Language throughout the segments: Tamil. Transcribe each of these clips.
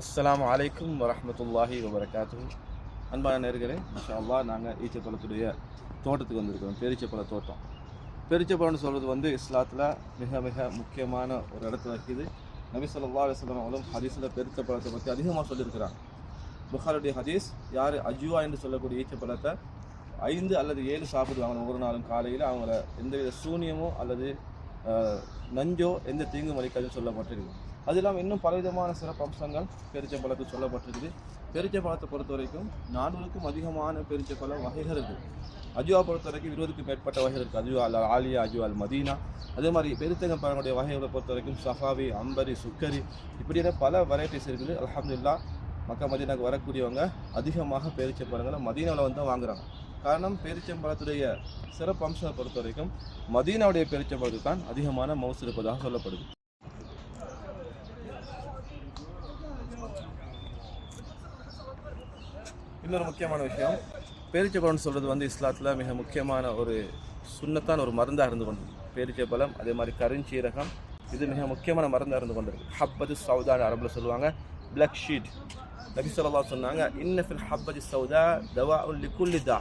அஸ்லாம் அலைக்கும் வரமத்துல்லாஹி வபரகாத்து அன்பான நேர்களே இன்ஷா நாங்கள் ஈச்சப்பழத்துடைய தோட்டத்துக்கு வந்திருக்கிறோம். பெரிச்சப்பழ தோட்டம். பெரிச்சப்பழம்னு சொல்கிறது வந்து இஸ்லாத்தில் மிக மிக முக்கியமான ஒரு இடத்துல இருக்குது. நபி ஸல்லல்லாஹு அலைஹி ஹதீஸில் பெருச்சப்பழத்தை பற்றி அதிகமாக சொல்லியிருக்கிறாங்க. புகாருடைய ஹதீஸ் யார் அஜுவா என்று சொல்லக்கூடிய ஈச்சப்பழத்தை ஐந்து அல்லது ஏழு சாப்பிடுவாங்க. ஒவ்வொரு நாளும் காலையில் அவங்கள எந்தவித சூனியமோ அல்லது நஞ்சோ எந்த தீங்கும் அளிக்காதுன்னு சொல்லப்பட்டிருக்கு. அது இல்லாமல் இன்னும் பலவிதமான சிறப்பு அம்சங்கள் பெருச்சம்பழத்துக்கு சொல்லப்பட்டிருக்குது. பெருச்சம்பழத்தை பொறுத்த வரைக்கும் நானூறுக்கும் அதிகமான பெருச்சப்பழம் வகைகள் இருக்குது அஜுவா பொறுத்த வரைக்கும் இருபதுக்கும் மேற்பட்ட வகைகள் இருக்குது அஜுவா அல்ல ஆலியா அஜுவா அல் மதீனா. அதே மாதிரி பெருத்தங்க பழங்களுடைய வகைகளை பொறுத்த வரைக்கும் சஃபாவி அம்பரி சுக்கரி இப்படியான பல வெரைட்டிஸ் இருக்குது. அலமதுல்லா மக்கா மதீனாக்கு வரக்கூடியவங்க அதிகமாக பேரிச்சம்பழங்களை மதீனாவில் வந்து தான் காரணம் பேரிச்சம்பழத்துடைய சிறப்பு அம்சத்தை பொறுத்த வரைக்கும் மதீனாவுடைய பேரிச்சம்பழத்துக்கு தான் அதிகமான மவுசு இருப்பதாக சொல்லப்படுது. இன்னொரு முக்கியமான விஷயம் பேரிச்சப்பழம்னு சொல்கிறது வந்து இஸ்லாத்தில் மிக முக்கியமான ஒரு சுண்ணத்தான ஒரு மருந்தாக இருந்து கொண்டு பேரிச்சப்பழம் அதே மாதிரி கருஞ்சீரகம் இது மிக முக்கியமான மருந்தாக இருந்து கொண்டிருக்கு ஹப்பது சவுதான்னு அரபில் சொல்லுவாங்க பிளாக் ஷீட் நபி ஸல்லல்லாஹு சொன்னாங்க இன்னஃபில் ஹப்பதி சவுதா தவா லிக்குல்லிதா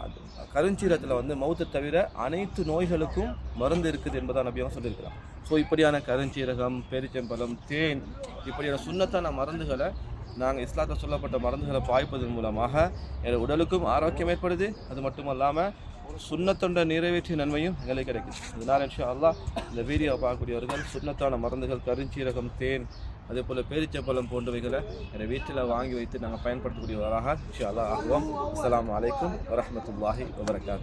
அது கருஞ்சீரத்தில் வந்து மௌத்தை தவிர அனைத்து நோய்களுக்கும் மருந்து இருக்குது என்பதாக நபியாக சொல்லியிருக்கிறான் ஸோ இப்படியான கருஞ்சீரகம் பேரிச்சம்பழம் தேன் இப்படியான சுண்ணத்தான மருந்துகளை நாங்கள் இஸ்லாத்தில் சொல்லப்பட்ட மருந்துகளை பாய்ப்பதன் மூலமாக எங்கள் உடலுக்கும் ஆரோக்கியம் ஏற்படுது. அது மட்டும் இல்லாமல் சுண்ணத்தொண்ட நிறைவேற்றிய நன்மையும் எங்களுக்கு கிடைக்குது. இதனால் இன்ஷா அல்லாஹ் இந்த வீடியோ பார்க்கக்கூடியவர்கள் சுண்ணத்தான மருந்துகள் கருஞ்சீரகம் தேன் அதே போல் பேரிச்சப்பழம் போன்றவைகளை எங்கள் வீட்டில் வாங்கி வைத்து நாங்கள் பயன்படுத்தக்கூடியவராக இன்ஷா அல்லாஹ் ஆகுவோம் அஸ்ஸலாமு அலைக்கும் வபரகாத்.